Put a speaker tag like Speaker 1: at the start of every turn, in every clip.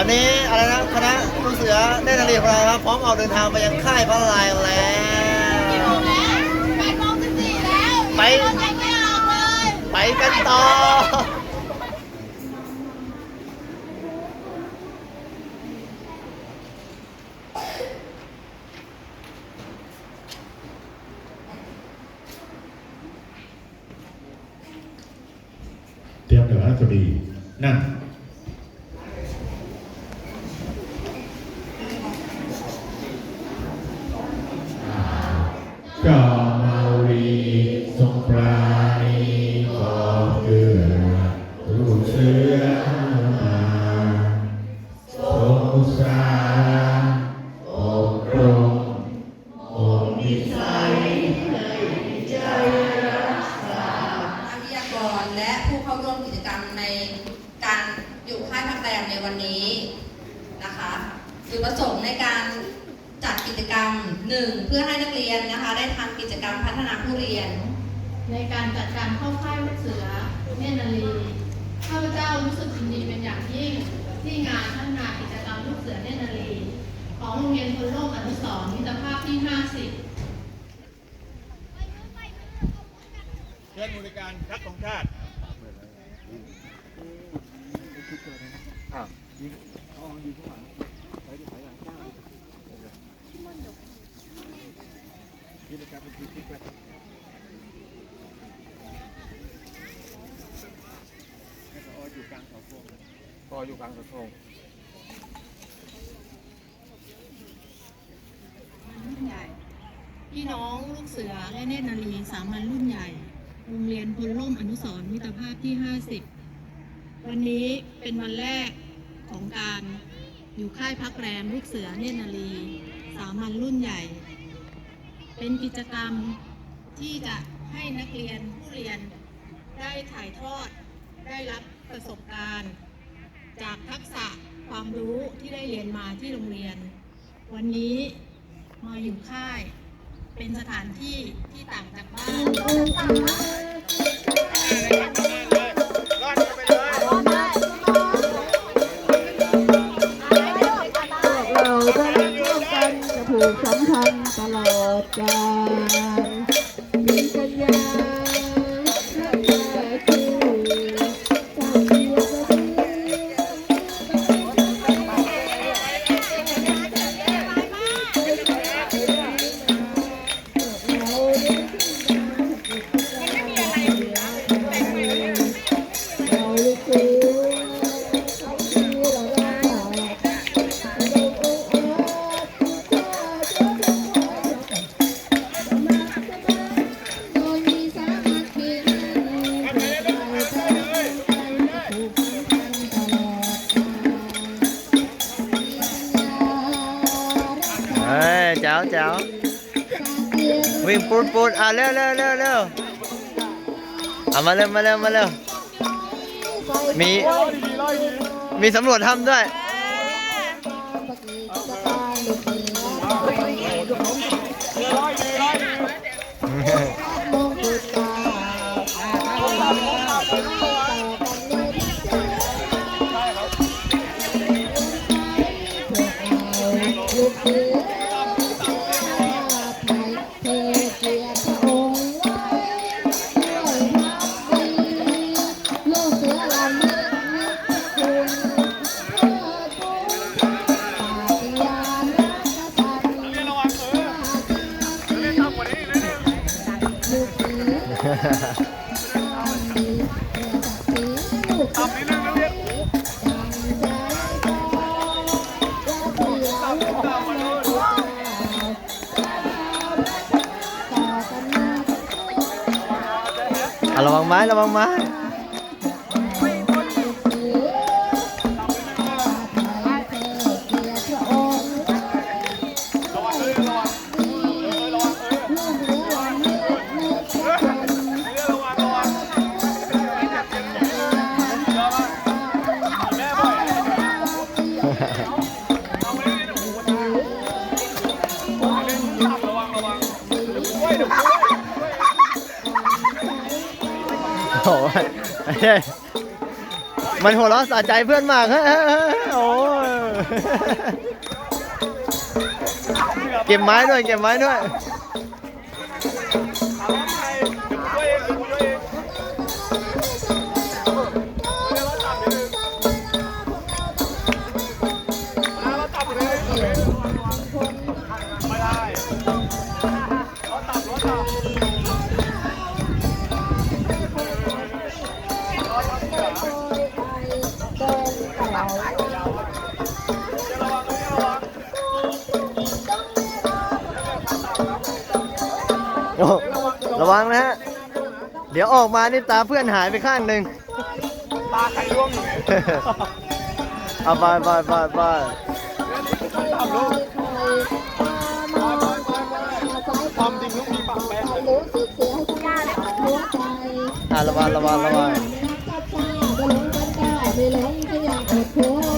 Speaker 1: อนนี้อะไรนะคณะลูกเสือเน่นนารีของเราครับพร้อมออกเดินทางไปยังค่ายพระลายแล้ว ไป
Speaker 2: ไปไป
Speaker 1: กันต่อ
Speaker 3: เตรียมเดี๋ยวนะจะดีนั่ง ประ
Speaker 4: สงค์ในการจัดกิจกรรมหนึ่งเพื่อให้นักเรียนนะคะได้ทำกิจกรรมพัฒนาผู้เรียน
Speaker 2: ในการจัดการเข้าค่ายลูกเสือเนนารีข้าพเจ้ารู้สึกยินดีเป็นอย่างยิ่งที่งานพัฒนากิจกรรมลูกเสือเนนารีของโรงเรียนพลโลกอนุสรณ์มิตรภาพที่ 50
Speaker 3: เชิญบริการทักของชาติ
Speaker 5: ออยู่กลางสะโพก
Speaker 2: รุ่นใหญ่พี่น้องลูกเสือและเนตรนารีสามัญรุ่นใหญ่ โรงเรียนพลร่มอนุสร์มิตรภาพที่ 50 วันนี้เป็นวันแรกของการอยู่ค่ายพักแรมลูกเสือเนตรนารีสามัญรุ่นใหญ่ เป็นกิจกรรมที่จะให้นักเรียนผู้เรียนได้ถ่ายทอดได้รับประสบการณ์ จากทักษะความรู้ที่ได้เรียนมาที่โรงเรียน วันนี้มาอยู่ค่าย เป็นสถานที่ที่ต่างจากบ้าน
Speaker 6: พวกเราได้ร่วมกันจะผูกสัมพันธ์ตลอดกาล เอามาเร็
Speaker 1: วมาเร็วมาเร็วมีมีสำรวจทำด้วย
Speaker 6: กันมาอะ
Speaker 1: ร ยเฮ้ยมันหัวเราะสะใจเพื่อนมากเฮ้ยเฮ้ยเฮ้ยโอ้
Speaker 6: เก็บไม้ด้วย เก็บไม้ด้วย ออกมานี่ตาเพื่อนหายไปข้างหนึ่ง
Speaker 7: ตาใครร่วงอยู่
Speaker 6: เอาไปไปไปไป
Speaker 7: ความจริงต้องมีปากแป้ง
Speaker 1: รู้สึกเสียให้ทั้งหัวใจ
Speaker 6: อะระวังระวังระวัง
Speaker 1: จะลงกันได้ไม่ลงก็ยังอดโทษเอง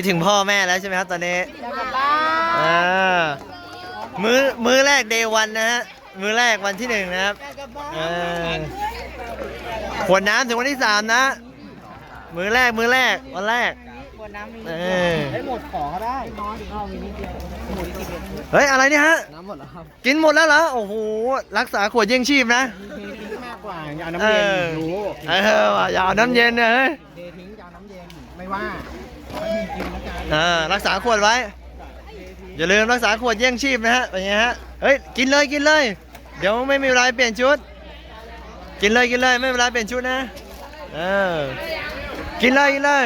Speaker 8: คิดถึ
Speaker 6: งพ่อแม่แล้วใช่ไหมครับตอนนี้อ่ามื้อมื้อแรกเดย์วันนะฮะมื้อแรกวันที่หนึ่งนะครับอ่าขวดน้ำถึงวันที่สามนะ มื้อแรกมื้อแรกวันแรก ขวดน้ำเออ
Speaker 7: หมดของก็ได้
Speaker 6: เฮ้ยอะไรเนี่ยฮะ น้ำหมดแล้วครับกินหมดแล้วเหรอโอ้โหรักษาขวดเยี่ยงชีพนะ
Speaker 7: มากกว่าอย่าเอาน้ำเย็น
Speaker 6: ออ
Speaker 7: รู้
Speaker 6: เออว่ะอย่าเอาน้ำเย็นนะเฮ้ย
Speaker 7: เททิ้งจะเอาน้ำเย็นไม่ว่าไม่มีกินแล้วกัน
Speaker 6: เออรักษาขวดไว้ อย่าลืมรักษาขวดเยี่ยงชีพนะฮะอย่างเงี้ยฮะเฮ้ยกินเลยกินเลย เดี๋ยวไม่มีเวลาเปลี่ยนชุด กินเลยกินเลยไม่มีเวลาเปลี่ยนชุดนะเออกินเลยกินเลย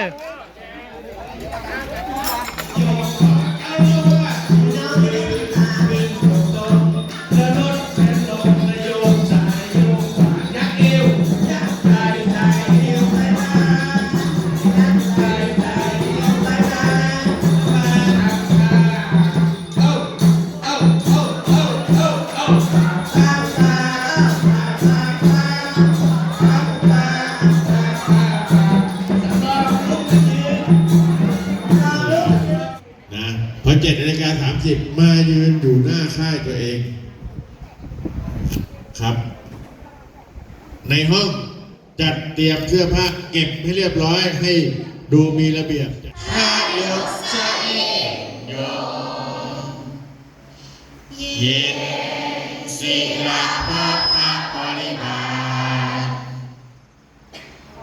Speaker 3: ในห้องจัดเตรียมเสื้อผ้าเก็บให้เรียบร้อยให้ดูมีระเบียบฮาเยสซาเอโยเย็นศิลปะปริมา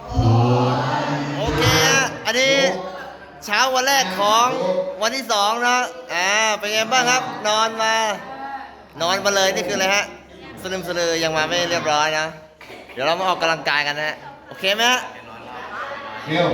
Speaker 3: โห
Speaker 6: โอเคฮะอันนี้เช้าวันแรกของวันที่สองนะอ่าเป็นไงบ้างครับ นอนมา นอนมาเลยนี่คืออะไรฮะสลึมสลือยังมาไม่เรียบร้อยนะ เดี๋ยวเรามาออกกำลังกายกันนะฮะโอเคไหมฮะ
Speaker 3: เที่ยว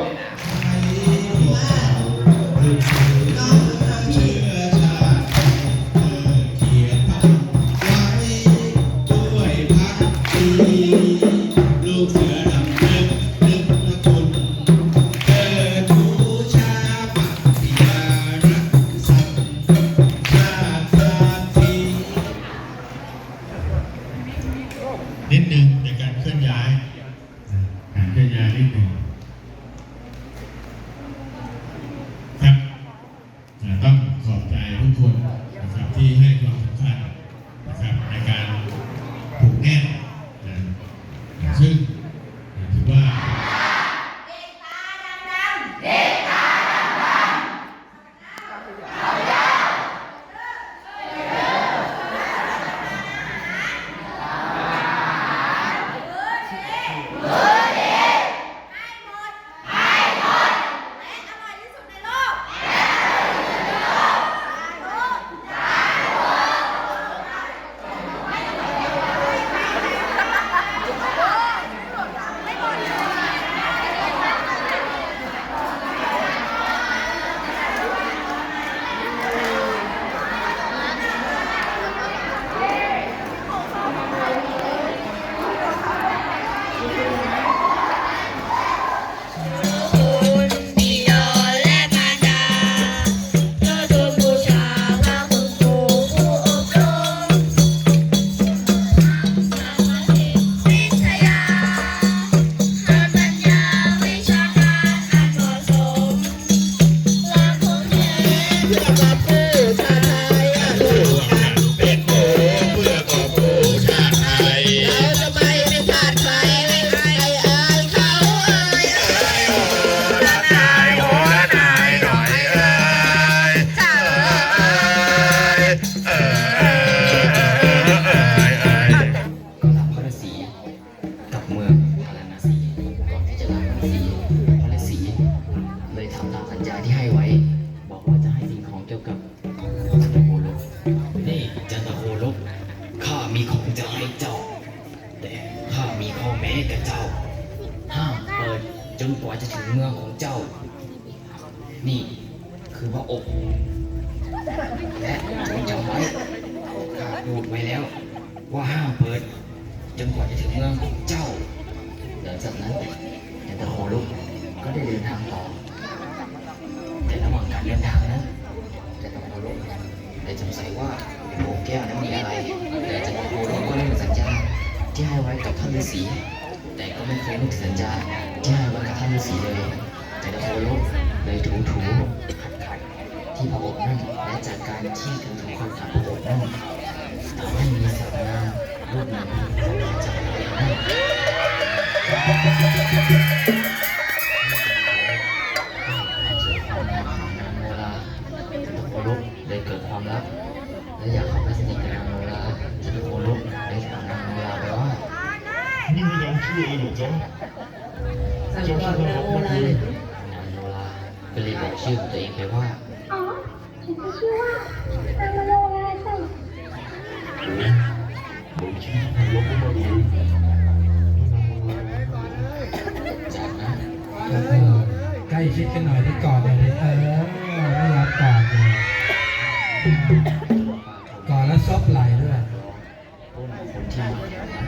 Speaker 9: และ
Speaker 10: จงจำไว้ข้าพูดไว้แล้ว ว่าห้ามเปิด จนกว่าจะถึงเมืองของเจ้าหลังจากนั้นยันตะโคลุกก็ได้เดินทางต่อ แต่ระหว่างการเดินทางนั้นยันตะโคลุกได้สงสัยว่าโอ่งแก้วนั้นมีอะไรแต่ยันตะโคลุกก็ได้สัญญาที่ให้ไว้กับท่านฤาษีแต่ก็ไม่เคยนึกถึงสัญญาที่ให้ไว้กับท่านฤาษีเลยยันตะโคลุกเลยถูถูขัดขัด ที่พระอบนั่นและจากการที่ถูถูขัดขัดพระอบนั่นทำให้มีสาวงามรูปหนึ่งจากพระองค์นั้นโมราจตุโคลุกเลยเกิดความรักและอยากเข้าไปสนิทกับนางโมราจตุโคลุกเลยถามนางโมราไปว่า
Speaker 9: นี่ไม่ยังเชื่อเลยหรอกจ๊ะ
Speaker 10: เจ้าคิดว่าเราไม่ดีนางโมราก็เลยบอกชื่อของตัวเองไปว่า
Speaker 11: อ๋อฉันก็ ชื่อว่านามโนราจ้ะ
Speaker 9: ผมคิดว่ากด้
Speaker 12: วก็ใกล้ชิดกันหน่อยที่กอดหน่อยเออไม่รับกอดเลยกอดแล้วซบไหลด้วย
Speaker 10: ต้นคนที่มาแถวนั้น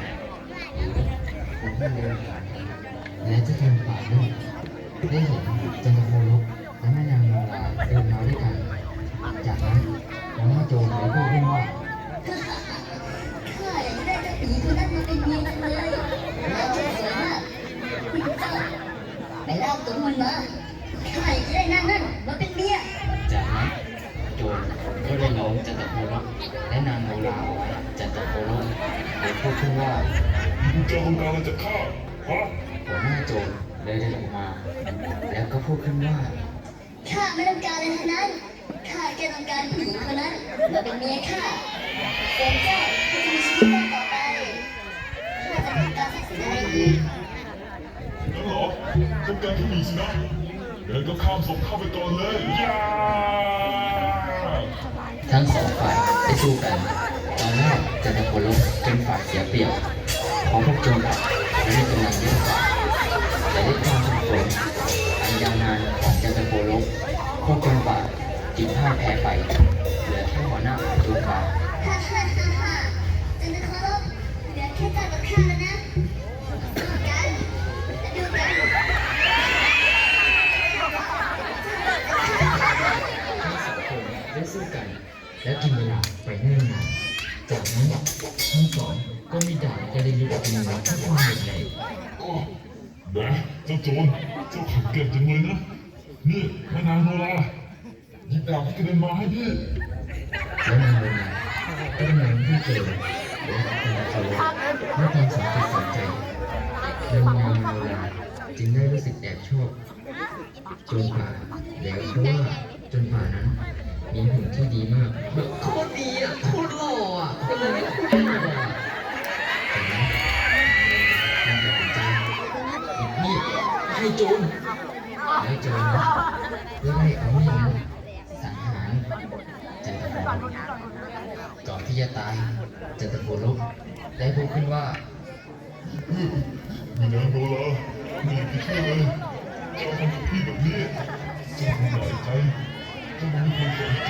Speaker 10: ผมไม่เดินผ่านและจะเดินผ่านด้วยได้เห็นจันทโคลก เลยพูดขึ้นว่า
Speaker 11: มึงจะเอา
Speaker 10: งจะ
Speaker 9: ฆ่าฮะ
Speaker 10: หัวหน้าโจรเลยเดินออกมา แล้วก็พูดขึ้นว่า
Speaker 11: ข้าไม่ต้องการอะไรทั้งนั้นข้าแค่ต้องการผู้หญิงคนนั้นมาเป็นเมียข้าส่วนเจ้าก็จะมีชีวิตรอดต่อไปข้าจะไม่ต้องการทรัพย์สินอะไรอีก
Speaker 9: แล้วเหรอต้องการผู้หญิงสินะเดินก็ข้ามศพเข้าไปก่อนเลยยา
Speaker 10: ทั้งสองฝ่ายได้สู้กัน ตอนแรกจันทโคลกเป็นฝ่ายเสียเปรียบของพวกโจรและมีกำลังเยอะกว่าแต่ด้วยความสับสนอันยาวนานของจันทโคลกพวกโจรบาปจึงพ่ายแพ้ไป นะ
Speaker 9: เจ้าโจรเจ้าขับเก่งจังเลยนะ นี่แม่นางโนราหยิบดาบที่กระเด็นมาให้พี่
Speaker 10: แล้วนางโมนาก็มองที่เจอและความเคารพและความสนใจสนใจนางนางโมนาจึงได้รู้สึกแอบชอบจนป่าแล้วเพราะว่าจนป่านั้นมีหุ่นที่ดีมากแบบโคตรดีอะโคตรหล่ออะคนเลยโคตรหล่อ ให้โจรแล้วโจรก็ได้เอามีดนั้นสังหารจันทพลก่อนที่จะตายจันทพลลุกได้พูดขึ้นว่า
Speaker 9: แม่นางโนราไม่อยากจะเชื่อเลยเจ้าทำกับพี่แบบนี้เจ้าทำหลายใจเจ้าไม่เคยสนใจ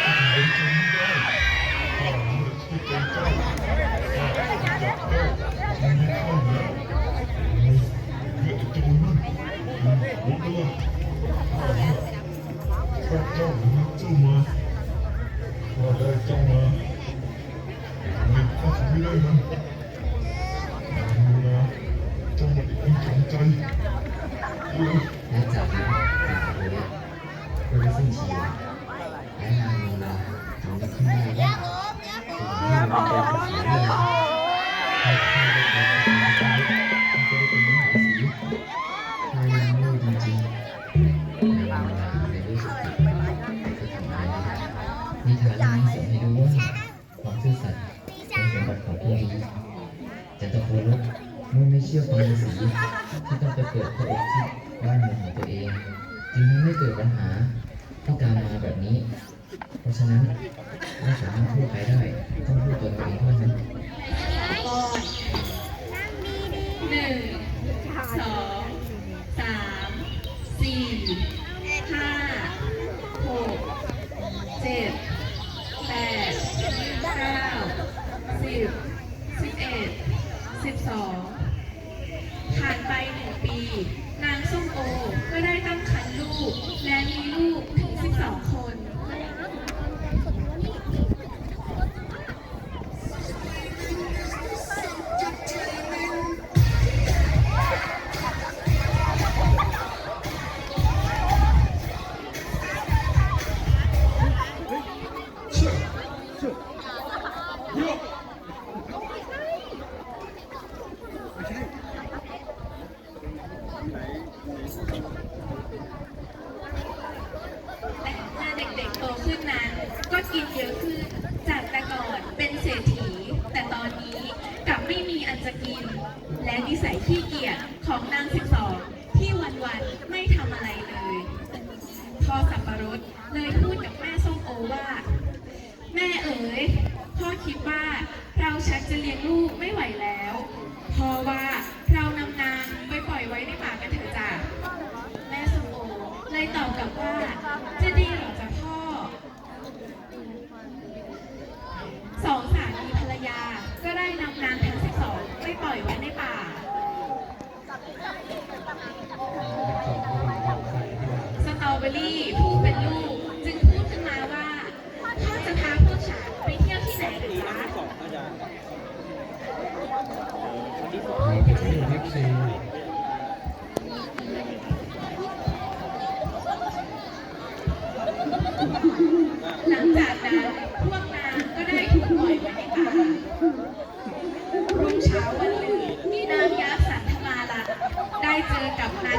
Speaker 9: เจ้าทำไมใจไม่ได้ข้าไม่ได้ช่วยใจเจ้า ข้าเจ้าหรือเจ้ามาข้าได้เจ้ามาทำไมข้าทำไม่ได้มันเวลาจังหวัดอีกคนสนใจเออ
Speaker 10: และจากนั้นจันทพลก็ได้สิ้นชีวิตและนางโนราทำได้ขึ้นได้ว่าเป็น โคลกเมื่อไม่เชื่อฟังฤาษีที่ต้องไปเกิดพระอกที่บ้านเมืองของตัวเอง จึงทำให้เกิดปัญหาต้องการมาแบบนี้ เพราะฉะนั้นไม่สามารถพูดใครได้ ต้องพูดตัวเราเองเท่านั้น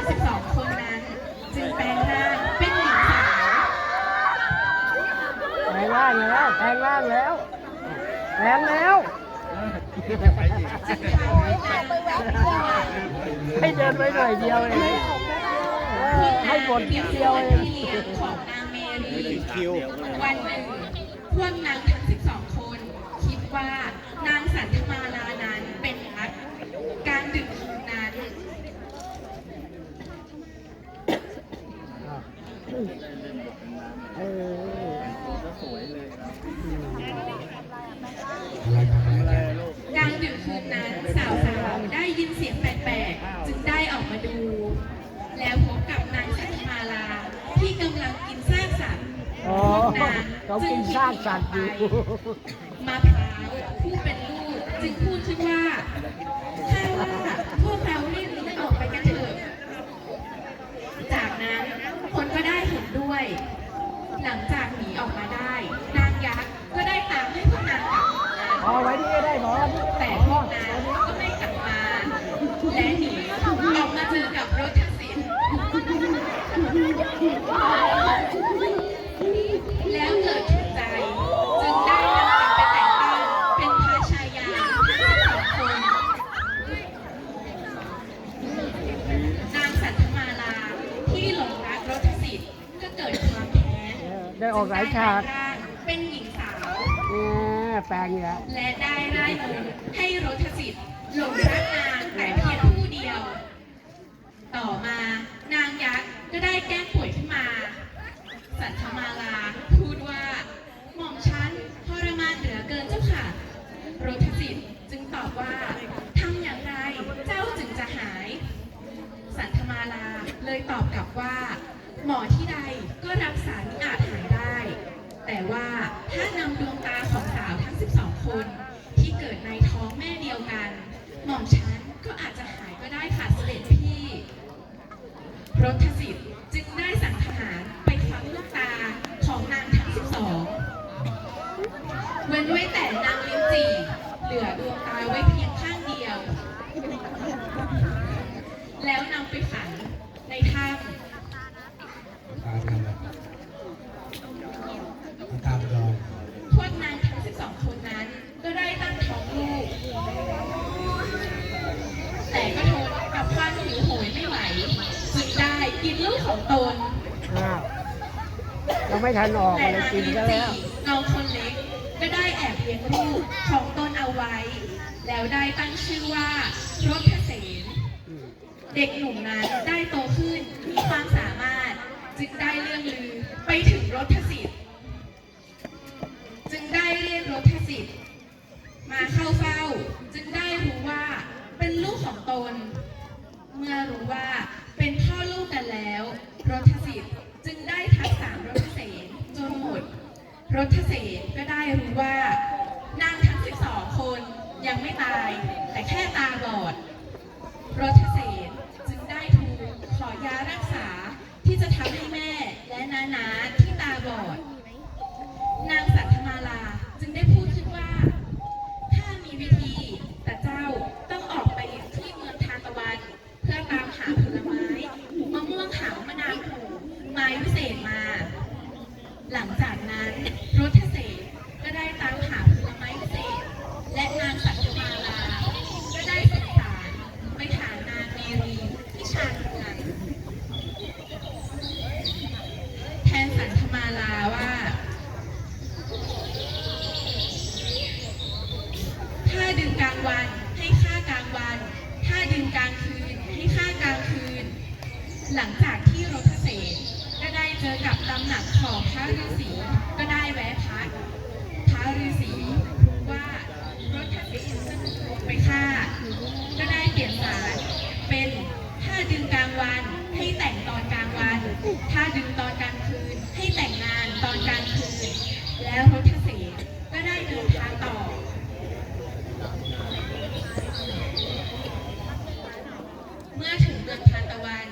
Speaker 13: 12 คนนั้น จึงแปลงร่างเป็นหญิงสาว
Speaker 12: แปลงร่างแล้วแปลงร่างแล้วแปลงแล้วให้เดินไว้หน่อยเดียวเองให้บทนเดียวเอง
Speaker 13: ของนางเมรีคิววันหนึ่งพวกนางทั้ง12 คน คิดว่านางสันติมาลา เอ
Speaker 12: อ
Speaker 14: อะไรทำอะไรกัน
Speaker 13: กลางดึกคืนนั้นสาวๆได้ยินเสียงแปลกๆ จึงได้ออกมาดู แล้วพบกับนางสันธมาลาที่กำลังกินซากสัตว์พวกนาง
Speaker 12: เขากินซากสัตว์อยู่
Speaker 13: มาพร้าวผู้เป็นลูกจึงพูดขึ้นว่าถ้าว่าพวกเรารีบหนีออกไปกัน ได้เห็นด้วย หลังจากหนี
Speaker 7: ออกมา
Speaker 13: ได้ นา
Speaker 7: งยัก
Speaker 13: ษ์ก็ได้ตามให้พวกนางกลับมาแต่พวกนางก็ไม่กลับมา และหนีออกมาเจอกับรถทักษิณ ได้ออกหลายฉากจึงได้แปลงร่างเป็นหญิงสาวแห
Speaker 12: มแปลงอี
Speaker 13: กแล้วและได้ไล่มนต์ให้รถศิษย์หลงรักนางแต่เพี
Speaker 7: ยง ยังไม่ทันออก
Speaker 13: แต่
Speaker 7: เลย
Speaker 13: นาง
Speaker 7: กิน
Speaker 13: ลิ้น
Speaker 7: ก็
Speaker 13: จี่
Speaker 7: แล้ว
Speaker 13: เงาคนเล็กก็ได้แอบเลี้ยงลูกของตนเอาไว้ แล้วได้ตั้งชื่อว่ารถเสน
Speaker 7: อืม
Speaker 13: เด็กหนุ่มนั้นได้โตขึ้นมีความสามารถจึงได้เรื่องลือไปถึงรถสิทธิ์จึงได้เรียกรถสิทธิ์มาเข้าเฝ้า จึงได้รู้ว่าเป็นลูกของตน เมื่อรู้ว่าเป็นพ่อลูกกันแล้ว รถสิทธิ์จึงได้ทักสามรถเส รถเสนก็ได้รู้ว่านางทั้ง 12 คนยังไม่ตาย แต่แค่ตาบอด สีองพระฤาษีก็ได้แวะพัก พระฤาษีรู้ว่ารถเสนจะถูกไปฆ่า ก็ได้เปลี่ยนสารเป็นถ้าดึงกลางวันให้แต่งตอนกลางวัน ถ้าดึงตอนกลางคืนให้แต่งงานตอนกลางคืน แล้วรถเสนก็ได้เดินทางต่อ เมื่อถึงเมืองทานตะวัน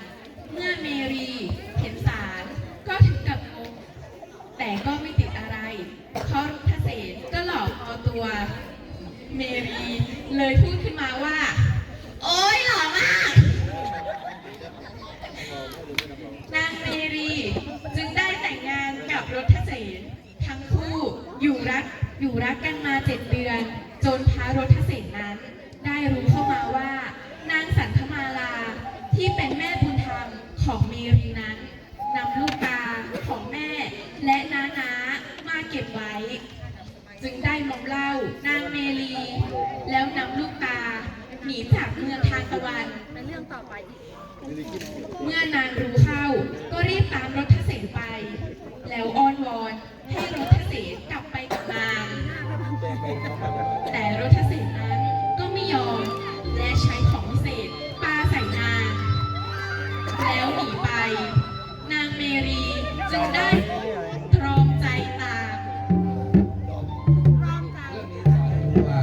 Speaker 13: เมื่อเมรีเห็นสารก็ถึงกับงง แต่ก็ไม่ติดอะไร เพราะรุทเสนก็หลอกเอาตัว เมรีเลยพูดขึ้นมาว่า โอ๊ยหล่อมาก นางเมรีจึงได้แต่งงานกับรถเสนทั้งคู่อยู่รักอยู่รักกันมาเจ็ดเดือน จนพระรถเสนนั้น ได้รู้เข้ามาว่า นางสันธมาลา ที่เป็นแม่บุญธรรมของเมรีนั้นนำลูกตาของแม่และน้านามาเก็บไว้ จึงได้มอมเหล้านางเมลีแล้วนำลูกตาหนีจากเมืองทานตะวัน เมื่อนางรู้เข้าก็รีบตามรถ ได้ตรอมใจตาม
Speaker 12: รู้ว่า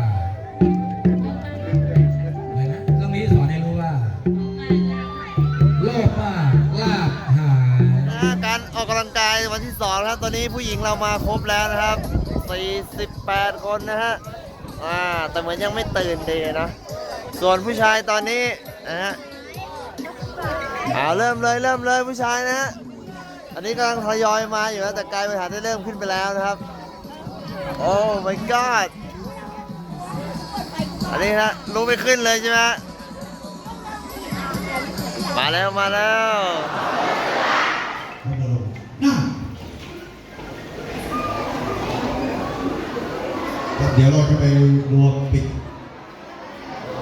Speaker 12: อะไรนะเรื่องนี้สอนให้รู้ว่า โลภมากลาบหาย
Speaker 6: นะฮะการออกกำลังกายวันที่สองนะครับ ตอนนี้ผู้หญิงเรามาครบแล้วนะครับ 48 คนนะฮะ อ่า แต่เหมือนยังไม่ตื่นดีนะ ส่วนผู้ชายตอนนี้นะฮะ เอาเริ่มเลยเริ่มเลยผู้ชายนะฮะ อันนี้กำลังทยอยมาอยู่นะแต่กายบริหารได้เริ่มขึ้นไปแล้วนะครับ โอ้ my god อันนี้นะรู้ไม่ขึ้นเลยใช่ไหมมาแล้วมาแล้ว
Speaker 7: เดี๋ยวเราจะไปรวมปิด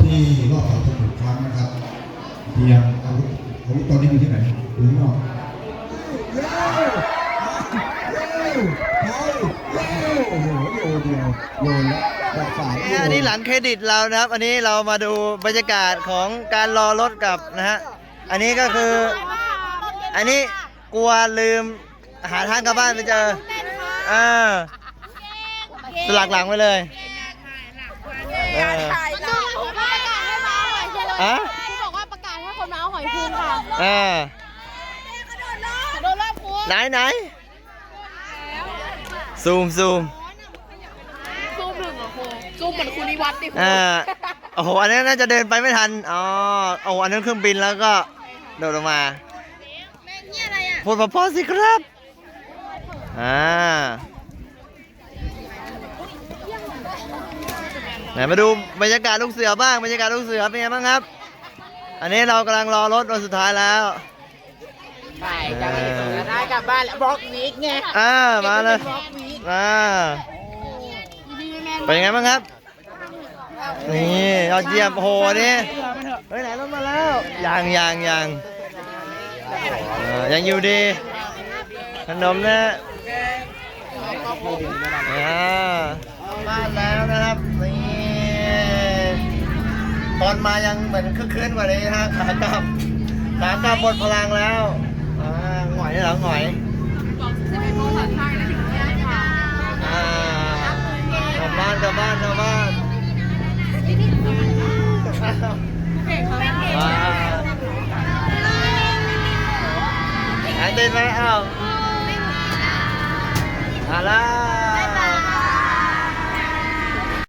Speaker 7: ที่รอบเสาธงอีกครั้งนะครับเพียงอาวุธอาวุธตอนนี้อยู่ที่ไหนอยู่ข้างนอก
Speaker 15: อันนี้
Speaker 6: หลังเครดิตเรานะครับ อันนี้เรามาดูบรรยากาศของการรอรถกับนะฮะ อันนี้ก็คือ อันนี้กลัวลืมหาทางกลับบ้านไปเจออ่าสลักหลังไว้เลยเอออะ
Speaker 16: ครูบอกว่าประกาศให้คนมาเอาหอยคืนค่ะ
Speaker 6: อ่า
Speaker 16: โดนรอ
Speaker 6: ไหนไหนซูมซูม
Speaker 16: ซูมหนึ่งเหรอครูซูมเหมือนครูนิวัฒน์ดิครู
Speaker 6: อ่าโอ้โหอันนั้นน่าจะเดินไปไม่ทันอ๋อโอ้โหอันนั้นเครื่องบินแล้วก็โดดลงมา
Speaker 16: แม่งนี่อะไรอะ
Speaker 6: พูดเพอๆสิครับอ่าไหนมาดูบรรยากาศลูกเสือบ้างบรรยากาศลูกเสือเป็นไงบ้างครับ อันนี้เรากำลังรอรถวันสุดท้ายแล้ว
Speaker 15: ไปจะไปส่งกันได้กลับบ้านแล้วบล็อกวีกไง
Speaker 6: อ่ามาเลย
Speaker 15: บล็อกวีก
Speaker 6: อ่าเป็นยังไงบ้างครับ นี่ยอดเยี่ยมโอ้โหนี่เฮ้ยไหนรถมาแล้วยังยังยังเออยังอยู่ดีขนมนะอ่าบ้านแล้วนะครับนี่ตอนมายังเหมือนคึกคืนกว่านี้นะฮะขากลับขากลับหมดพลังแล้ว อ่าหงอยเหรอหงอยอ่าก